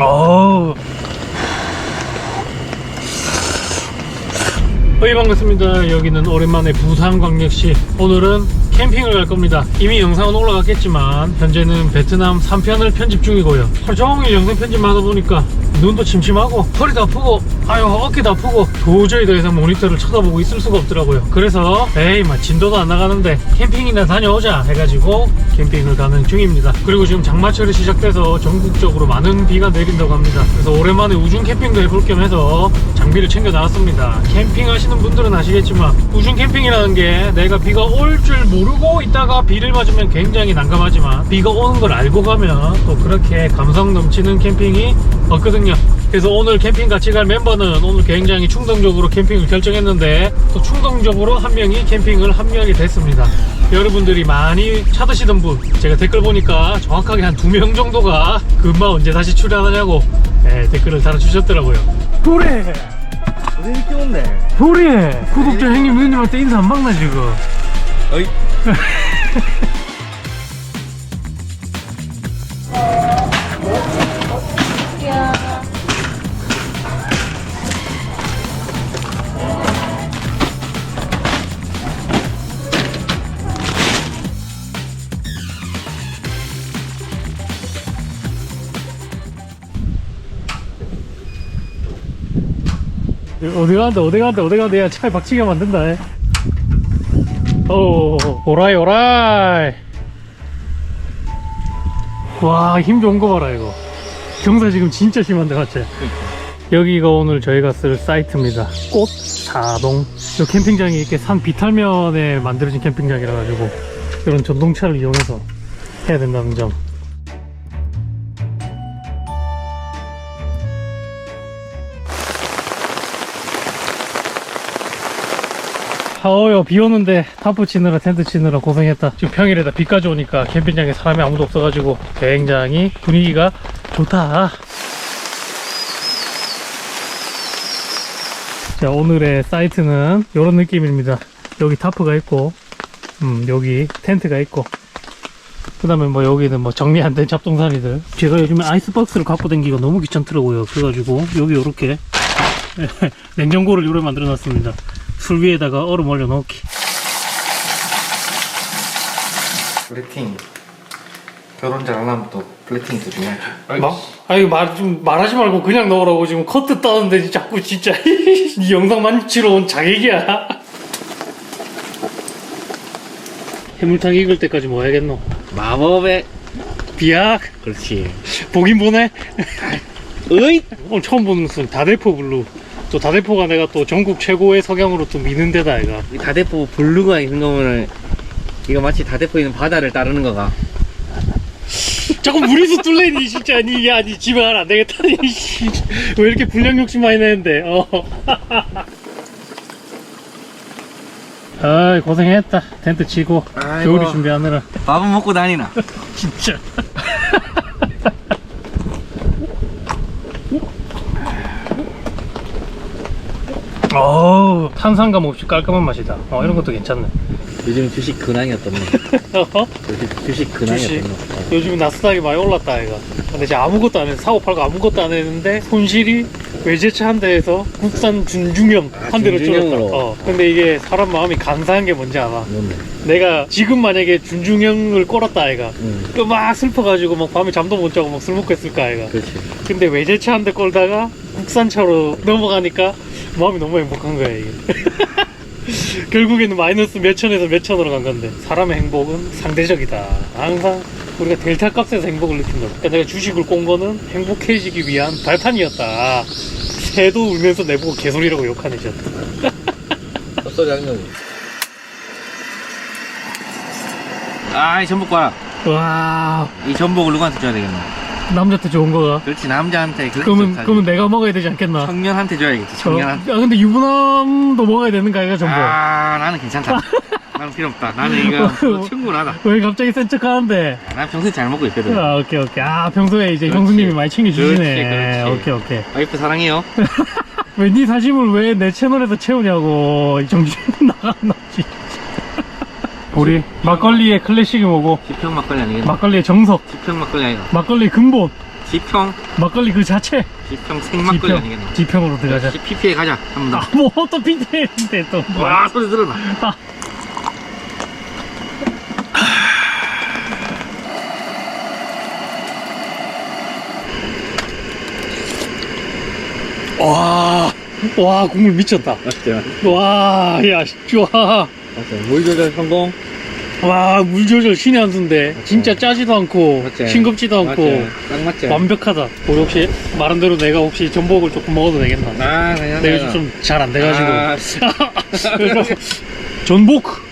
어우. 어이 반갑습니다. 여기는 오랜만에 부산광역시. 오늘은 캠핑을 갈 겁니다. 이미 영상은 올라갔겠지만 현재는 베트남 3편을 편집 중이고요. 하루 종일 영상 편집만 하다 보니까 눈도 침침하고 허리도 아프고 아유 어깨도 아프고 도저히 더 이상 모니터를 쳐다보고 있을 수가 없더라고요. 그래서 에이 막 진도도 안 나가는데 캠핑이나 다녀오자 해가지고 캠핑을 가는 중입니다. 그리고 지금 장마철이 시작돼서 전국적으로 많은 비가 내린다고 합니다. 그래서 오랜만에 우중 캠핑도 해볼 겸 해서 장비를 챙겨 나왔습니다. 캠핑 하시는 분들은 아시겠지만 우중 캠핑이라는 게 내가 비가 올 줄 모르고 있다가 비를 맞으면 굉장히 난감하지만 비가 오는 걸 알고 가면 또 그렇게 감성 넘치는 캠핑이 없거든요. 그래서 오늘 캠핑 같이 갈 멤버는 오늘 굉장히 충동적으로 캠핑을 결정했는데 또 충동적으로 한 명이 캠핑을 합류하게 됐습니다. 여러분들이 많이 찾으시던 분 제가 댓글 보니까 정확하게 한 두 명 정도가 금방 언제 다시 출연하냐고 예, 댓글을 달아주셨더라고요. 그래 왜 이렇게 온대? 그래 구독자 형님 누님한테 인사 안 받나 지금 어이. 어디 가는데 어디 가는데 어디 가는데 야 차에 박치게 만든다. 에. 오 오라이 오라이. 와 힘 좋은 거 봐라 이거. 경사 지금 진짜 심한데 맞지? 여기가 오늘 저희가 쓸 사이트입니다. 꽃? 사동. 이 캠핑장이 이렇게 산 비탈면에 만들어진 캠핑장이라 가지고 이런 전동차를 이용해서 해야 된다는 점 아어요. 비 오는데 타프 치느라 텐트 치느라 고생했다. 지금 평일에다 비까지 오니까 캠핑장에 사람이 아무도 없어가지고 굉장히 분위기가 좋다. 자 오늘의 사이트는 이런 느낌입니다. 여기 타프가 있고 음 여기 텐트가 있고. 그 다음에 뭐 여기는 뭐 정리 안 된 잡동사니들. 제가 요즘에 아이스박스를 갖고 다니기가 너무 귀찮더라고요. 그래가지고 여기 이렇게 냉장고를 요래 만들어 놨습니다 술 위에다가 얼음 올려 넣기 플레팅. 결혼 잘하려면 또 플레팅도 중요하죠. 막? 아니 말 좀 말하지 말고 그냥 넣으라고 지금 커트 따는데 자꾸 진짜 이 영상 만지러 온 자객이야 해물탕 익을 때까지 뭐 해야겠노 마법의. 비약 그렇지. 보긴 보네 어이. 오늘 처음 보는 무슨 다대포 블루 또 다대포가 내가 또 전국 최고의 석양으로 또 미는 데다 얘가 이 다대포 블루가 있는 거면은 이거 마치 다대포 있는 바다를 따르는 거가. 자꾸 무리수 뚫레니 진짜 니 야, 니 집에 가라 안 되겠다 니 씨. 왜 이렇게 불량 욕심 많이 내는데 어. 아이 고생했다 텐트 치고 아이고. 겨울이 준비하느라 밥은 먹고 다니나. 진짜 어우 탄산감 없이 깔끔한 맛이다 어 이런 것도 괜찮네 요즘 주식 근황이었던데. 어? 요즘 주식 근황이었던데. 요즘 나스닥이 많이 올랐다 아이가 근데 이제 아무것도 안 해서 사고 팔고 아무것도 안 했는데 손실이 외제차 한 대에서 국산 준중형 아, 한 대로 줄었다 준중형으로. 어. 근데 이게 사람 마음이 간사한 게 뭔지 알아 뭔데? 내가 지금 만약에 준중형을 꼴았다 아이가 응. 또 막 슬퍼가지고 막 밤에 잠도 못 자고 막 술 먹고 했을까 아이가 그렇지. 근데 외제차 한 대 꼴다가 국산차로 넘어가니까 마음이 너무 행복한 거야 이게 결국에는 마이너스 몇 천에서 몇 천으로 간 건데 사람의 행복은 상대적이다 항상 우리가 델타 값에서 행복을 느낀다 그러니까 내가 주식을 꼰 거는 행복해지기 위한 발판이었다 새도 울면서 내보고 개소리라고 욕하네 진짜 헛소리 하는 거지. 아, 이 전복 봐라. 와이 전복을 누구한테 줘야 되겠나? 남자한테 좋은 거가 그렇지, 남자한테. 그렇게 그러면 좋다지. 그러면 내가 먹어야 되지 않겠나 청년한테 줘야겠지, 청년한테. 어, 야 근데 유부남도 먹어야 되는 거 아이가 전부 아, 나는 괜찮다. 나는 필요 없다. 나는 이거 충분하다. 왜 갑자기 센 척 하는데 난 평소에 잘 먹고 있거든. 아, 오케이 오케이 아 평소에 이제 그렇지. 형수님이 많이 챙겨주시네 그렇지, 그렇지. 오케이 오케이 와이프 사랑해요. 왜 네 사심을 왜 내 채널에서 채우냐고 이 정신 나갔나 우리 막걸리의 클래식이 뭐고? 지평 막걸리 아니겠나? 막걸리의 정석. 지평 막걸리 아니가? 막걸리의 근본. 지평. 막걸리 그 자체. 지평 생막걸리 아니겠나 지평으로 들어가자. PP에 가자. 한번 더. 아뭐또 빈대인데 또 뭐. 와 소리 들어나 와, 와 국물 미쳤다. 맞죠? 와야 좋아. 맞죠 물 조절 성공 와 물 조절 신의 한 수인데. 진짜 짜지도 않고 맞지? 싱겁지도 않고. 맞죠 딱 맞죠 완벽하다. 우리 혹시 말한 대로 내가 혹시 전복을 조금 먹어도 되겠나? 아 그냥 내가 좀잘 안 돼가지고. 아, 그래서 전복.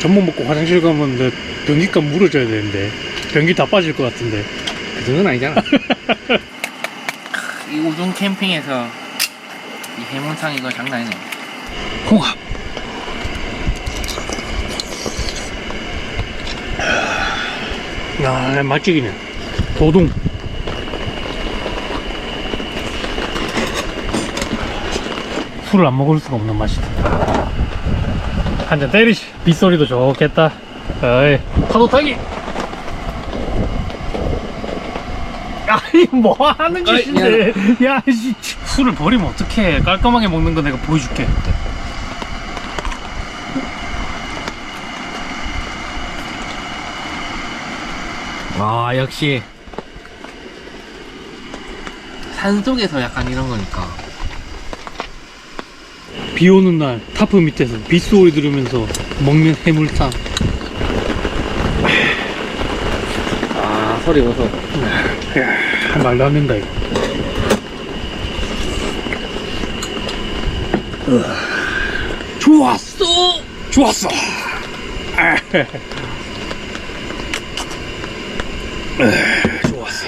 전복 먹고 화장실 가면 내 변기값 물어줘야 되는데. 변기 다 빠질 것 같은데. 그 정도는 아니잖아. 이 우중 캠핑에서 이 해문탕 이거 장난 아니네. 홍합. 야 맛지기네. 도동 술을 안 먹을 수가 없는 맛이다. 한 잔 때리시. 빗소리도 좋겠다. 어이 파도 타기 아니 뭐 하는 어이, 짓인데. 야. 씨, 술을 버리면 어떡해. 깔끔하게 먹는 거 내가 보여줄게. 와 역시. 산 속에서 약간 이런 거니까. 비 오는 날 타프 밑에서 빗소리 들으면서 먹는 해물탕. 아 소리 보소 야, 말도 안 된다 이거. 좋았어. 좋았어. 아, 좋았어.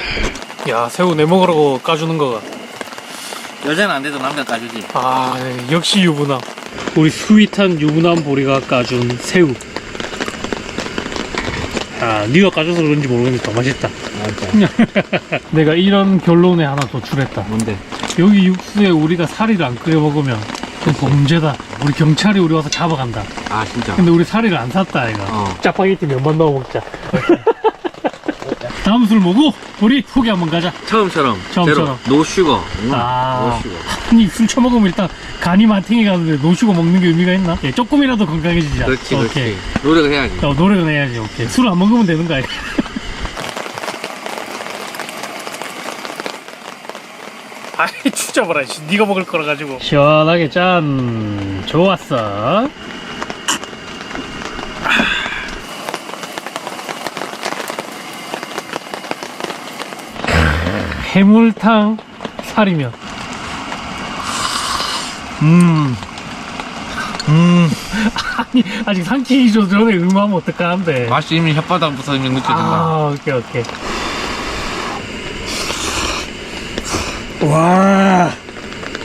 야 새우 내 먹으라고 까주는 거가. 여자는 안 돼도 남자 까주지. 아 역시 유부남. 우리 스윗한 유부남 보리가 까준 새우. 아 네가 까줘서 그런지 모르겠는데 더 맛있다 내가 이런 결론에 하나 도출했다. 뭔데? 여기 육수에 우리가 사리를 안 끓여 먹으면 그건 범죄다. 우리 경찰이 우리 와서 잡아간다. 아 진짜? 근데 우리 사리를 안 샀다 아이가. 어. 짜파게티 면만 넣어 먹자. 다음 술 뭐고? 우리 후기 한번 가자. 처음처럼. 처음처럼. 제로. 노슈거. 응, 아. 노슈거. 아니 술 처먹으면 일단 간이 마탱이 가는데 노시고 먹는 게 의미가 있나? 예, 조금이라도 건강해지자. 그렇지 그렇지. 오케이. 노력을 해야지. 어, 노력은 해야지. 오케이. 술 안 먹으면 되는 거 아니야 아이 진짜 뭐라 씨. 네가 먹을 거라 가지고 시원하게 짠 좋았어 해물탕 살이면 음. 음. 아니, 아직 상치 조절에 응하면 어떡하는데. 맛이 이미 혓바닥부터 이미 느껴진다 아, 오케이, 오케이. 와,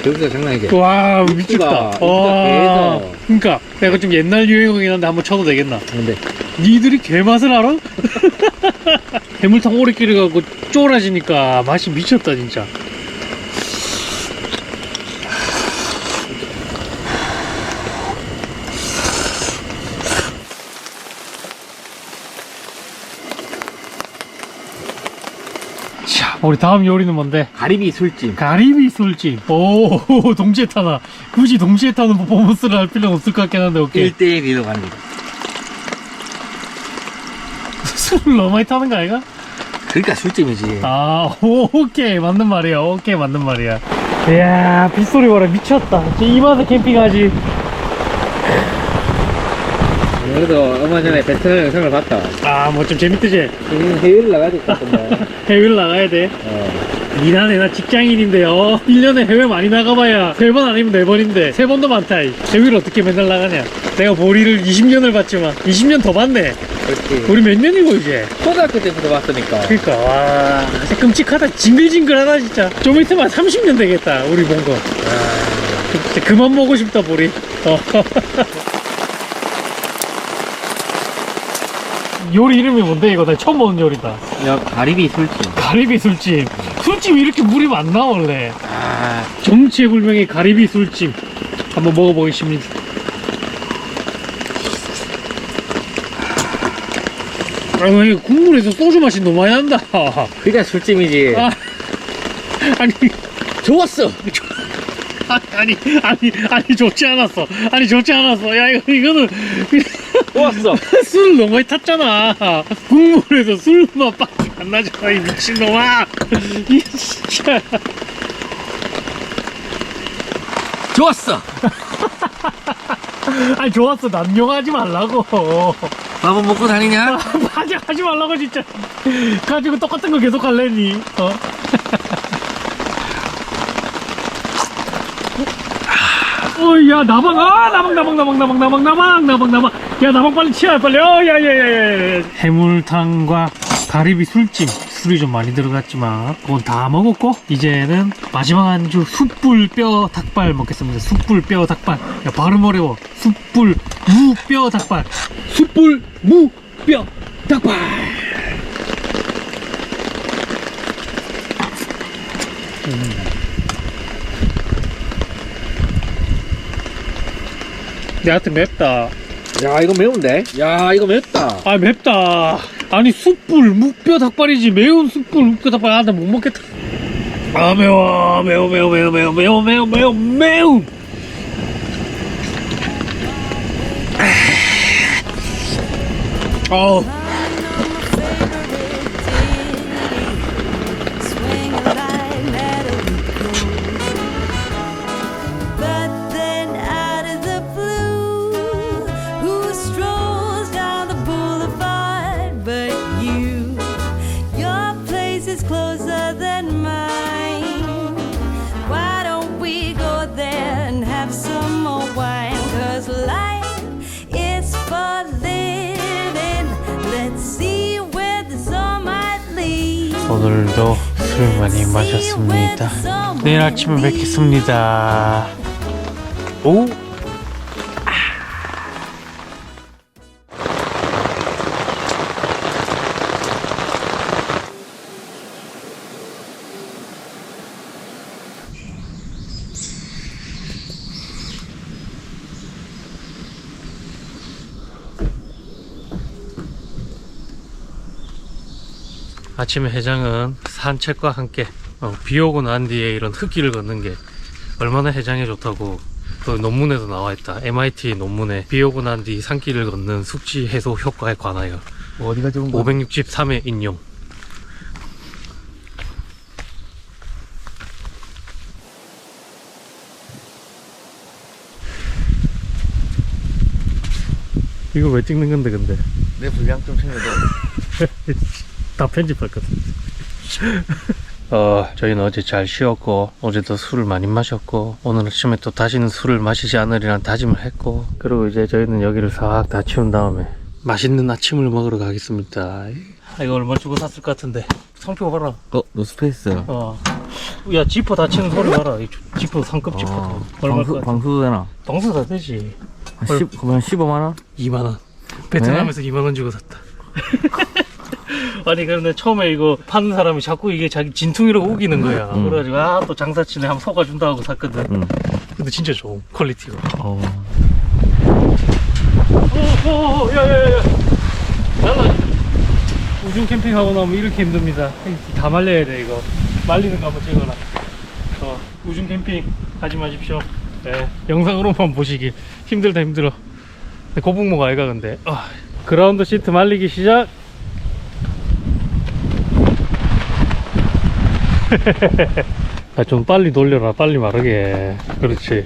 여기가 장난 아니게 와, 육수가, 미쳤다. 육수가 와. 배에서. 그니까, 내가 좀 옛날 유행어긴 한데 한번 쳐도 되겠나? 근데 니들이 개 맛을 알아? 해물탕 오래 끓여갖고 쫄아지니까 맛이 미쳤다, 진짜. 우리 다음 요리는 뭔데? 가리비 술찜 가리비 술찜. 오, 동시에 타나. 굳이 동시에 타는 퍼포먼스를 할 필요는 없을 것 같긴 한데, 오케이. 1대1로 가는 거 술을 너무 많이 타는 거 아이가? 그러니까 술찜이지 아, 오케이. 맞는 말이야. 오케이. 맞는 말이야. 이야, 빗소리 봐라. 미쳤다. 진짜 이 맛에 캠핑하지. 그래도 얼마 전에 베트남 영상을 봤다 아, 뭐 좀 재밌듯이. 지금 해외를 나가야 될 것 같은데 해외를 나가야 돼. 어. 미나네, 나 직장인인데요. 1년에 해외 많이 나가봐야 3번 아니면 4번인데, 3번도 많다. 이. 해외를 어떻게 맨날 나가냐. 내가 보리를 20년을 봤지만, 20년 더 봤네. 그렇지 우리 몇 년이고, 이제. 초등학교 때부터 봤으니까 그니까, 와, 진짜 끔찍하다. 징글징글하다, 진짜. 좀 있으면 30년 되겠다, 우리 본 거. 진짜 그만 보고 싶다, 보리. 어. 요리 이름이 뭔데, 이거? 나 처음 보는 요리다. 야 가리비 술찜 가리비 술찜. 술찜 이렇게 물이 많나, 원래? 아 정체불명의 가리비 술찜. 한번 먹어보겠습니다. 아이고 이거 국물에서 소주 맛이 너무 많이 난다 그게 술찜이지. 아, 아니 좋았어. 아니 아니 아니 좋지 않았어 아니 좋지 않았어 야 이거 이거는 좋았어. 술을 너무 많이 탔잖아 국물에서 술맛밖에 안 나잖아 이 미친놈아 이 진짜 좋았어. 아니 좋았어 남용하지 말라고 밥은 먹고 다니냐? 맞아 하지 말라고 진짜 가지고 똑같은 거 계속 할래니 어? 어 야 나방 아 나방 나방 나방 나방 나방 나방 나방 나방 야 나방 빨리 치워 빨리. 어야야야야 해물탕과 가리비 술찜 술이 좀 많이 들어갔지만 그건 다 먹었고 이제는 마지막 안주 숯불 뼈 닭발 먹겠습니다. 숯불 뼈 닭발. 야 발음 어려워. 숯불 무뼈 닭발. 숯불 무뼈 닭발. 내한테 맵다 야 이거 매운데? 야 이거 맵다. 아 맵다. 아니 숯불 묵뼈 닭발이지. 매운 숯불 묵뼈 닭발. 아나 못 먹겠다. 아 매워 매워 매워 매워 매워 매워 매워 매워 매우 어우 오늘도 술 많이 마셨습니다. 내일 아침에 뵙겠습니다. 오 아침에 해장은 산책과 함께 어, 비 오고 난 뒤에 이런 흙길을 걷는 게 얼마나 해장에 좋다고 그 논문에도 나와 있다. MIT 논문에 비 오고 난 뒤 산길을 걷는 숙지 해소 효과에 관하여 뭐 어디가 좋은 거? 563회 인용. 이거 왜 찍는 건데 근데 내 분량 좀 챙겨줘. 다 편집할 것 같은데. 어, 저희는 어제 잘 쉬었고, 어제도 술을 많이 마셨고, 오늘 아침에 또 다시는 술을 마시지 않으리란 다짐을 했고, 그리고 이제 저희는 여기를 싹 다 치운 다음에 맛있는 아침을 먹으러 가겠습니다. 아, 이거 얼마 주고 샀을 것 같은데. 상표 봐라. 어 노스페이스. 어. 야, 지퍼 닫히는 소리 봐라. 이 지퍼 상급 지퍼. 어, 얼마 방수? 방수도 되나? 방수 다 되지. 한 10, 그러면 15만 원? 2만원. 베트남에서 2만원 주고 샀다. 아니, 그런데 처음에 이거 파는 사람이 자꾸 이게 자기 진퉁이라고 우기는 거야. 음. 그래가지고, 아, 또 장사치네. 한번 속아준다 하고 샀거든. 응. 근데 진짜 좋은 퀄리티가. 어. 오, 오, 오, 야, 야, 야. 나는 우중 캠핑하고 나면 이렇게 힘듭니다. 다 말려야 돼, 이거. 말리는 거 한번 찍어라. 어, 우중 캠핑 하지 마십시오. 네, 영상으로만 보시기. 힘들다, 힘들어. 고북목 아이가 근데. 아, 그라운드 시트 말리기 시작. 좀 빨리 돌려라. 빨리 마르게. 그렇지.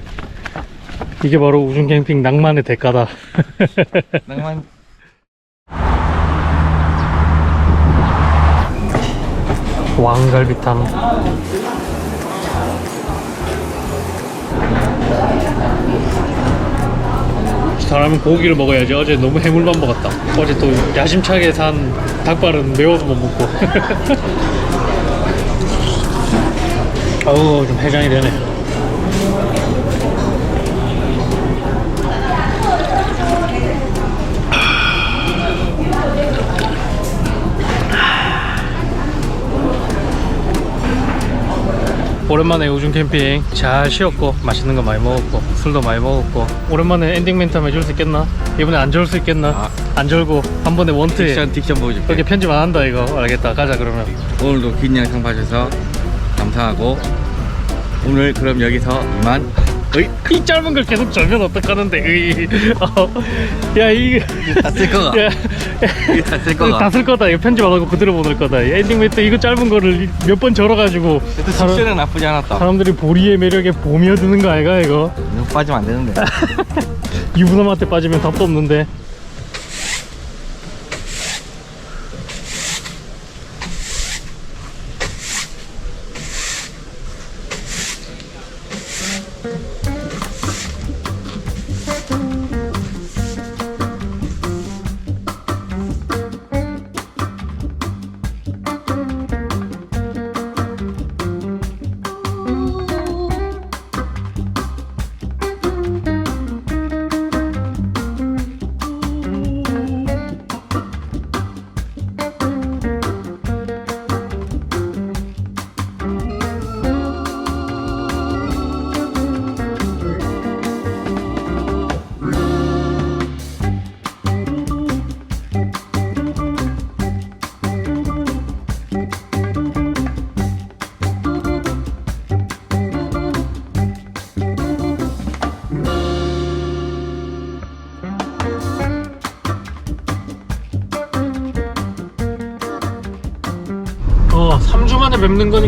이게 바로 우중 캠핑 낭만의 대가다. 낭만. 왕갈비탕. 사람은 고기를 먹어야지. 어제 너무 해물만 먹었다. 어제 또 야심차게 산 닭발은 매워서 못 먹고. 어우, 좀 해장이 되네. 오랜만에 우중 캠핑 잘 쉬었고 맛있는 거 많이 먹었고 술도 많이 먹었고 오랜만에 엔딩 멘트 한번 해줄 수 있겠나? 이번에 안 저을 수 있겠나? 아. 안 절고 한 번에 원트에 딕션 딕션 보여줄게 그렇게 편집 안 한다 이거 알겠다 가자 그러면 오늘도 긴 영상 봐주셔서 감사하고 오늘 그럼 여기서 이만. 어이. 이 짧은 걸 계속 절면 어떡하는데 으이. 어. 야 이게 다쓸 거가. 야, 이거 다쓸 거가. 다 쓸 거다. 이거 편집 안 하고 그대로 보낼 거다. 이 엔딩 멘트 이거 짧은 거를 몇 번 절어가지고 그래도 사람- 숙제는 나쁘지 않았다. 사람들이 보리의 매력에 봄이 드는 거 아이가 이거? 이거 빠지면 안 되는데. 유부남한테 빠지면 답도 없는데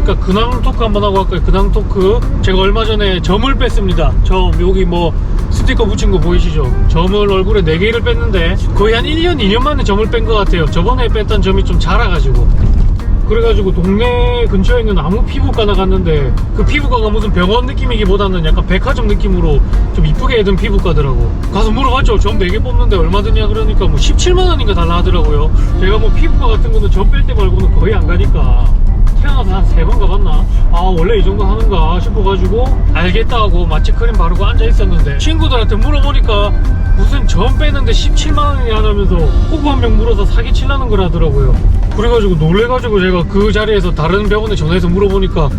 뵙는 거니까 근황 토크 한번 하고 할까요? 근황 토크. 제가 얼마 전에 점을 뺐습니다. 점. 여기 뭐 스티커 붙인 거 보이시죠? 점을 얼굴에 4개를 뺐는데 거의 한 1년 2년 만에 점을 뺀 것 같아요. 저번에 뺐던 점이 좀 자라가지고. 그래가지고 동네 근처에 있는 아무 피부과 나갔는데 그 피부과가 무슨 병원 느낌이기보다는 약간 백화점 느낌으로 좀 이쁘게 해둔 피부과더라고. 가서 물어봤죠. 점 4개 뽑는데 얼마 드냐 그러니까 뭐 17만원인가 달라 하더라고요. 제가 뭐 피부과 같은 거는 점 뺄 때 말고는 거의 안 가니까 태어나서 한 세 번 가봤나? 아 원래 이 정도 하는가 싶어가지고 알겠다 하고 마취 크림 바르고 앉아 있었는데 친구들한테 물어보니까 무슨 점 빼는데 17만원이 하면서 호구 한 명 물어서 사기치려는 거라더라고요 그래가지고 놀래가지고 제가 그 자리에서 다른 병원에 전화해서 물어보니까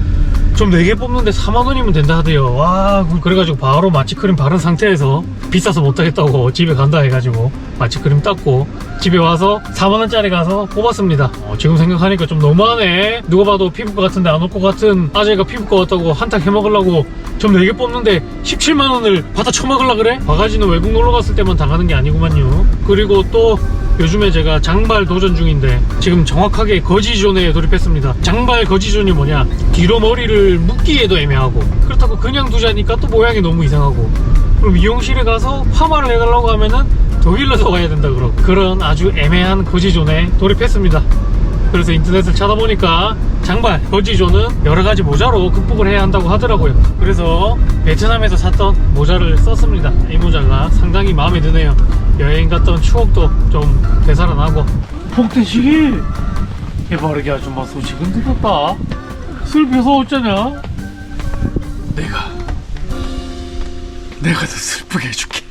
좀 4개 뽑는데 4만원이면 된다 하대요. 와 그래가지고 바로 마취크림 바른 상태에서 비싸서 못하겠다고 집에 간다 해가지고 마취크림 땄고 집에 와서 4만원짜리 가서 뽑았습니다. 어, 지금 생각하니까 좀 너무하네. 누가 봐도 피부과 같은데 안 올 것 같은 아재가 피부과 왔다고 한탕 해먹으려고 좀 4개 뽑는데 17만원을 받아 처먹으려 그래? 바가지는 외국 놀러 갔을 때만 당하는 게 아니구만요. 그리고 또 요즘에 제가 장발 도전 중인데 지금 정확하게 거지존에 돌입했습니다. 장발 거지존이 뭐냐? 뒤로 머리를 묶기에도 애매하고 그렇다고 그냥 두자니까 또 모양이 너무 이상하고 그럼 미용실에 가서 파마를 해달라고 하면은 더 길러서 가야 된다 그러고 그런 아주 애매한 거지존에 돌입했습니다. 그래서 인터넷을 찾아보니까 장발, 거지존은 여러 가지 모자로 극복을 해야 한다고 하더라고요. 그래서 베트남에서 샀던 모자를 썼습니다. 이 모자가 상당히 마음에 드네요. 여행 갔던 추억도 좀 되살아나고. 폭대시기 해바르기 아줌마 소식은 들었다. 슬퍼서 어쩌냐? 내가 내가 더 슬프게 해줄게.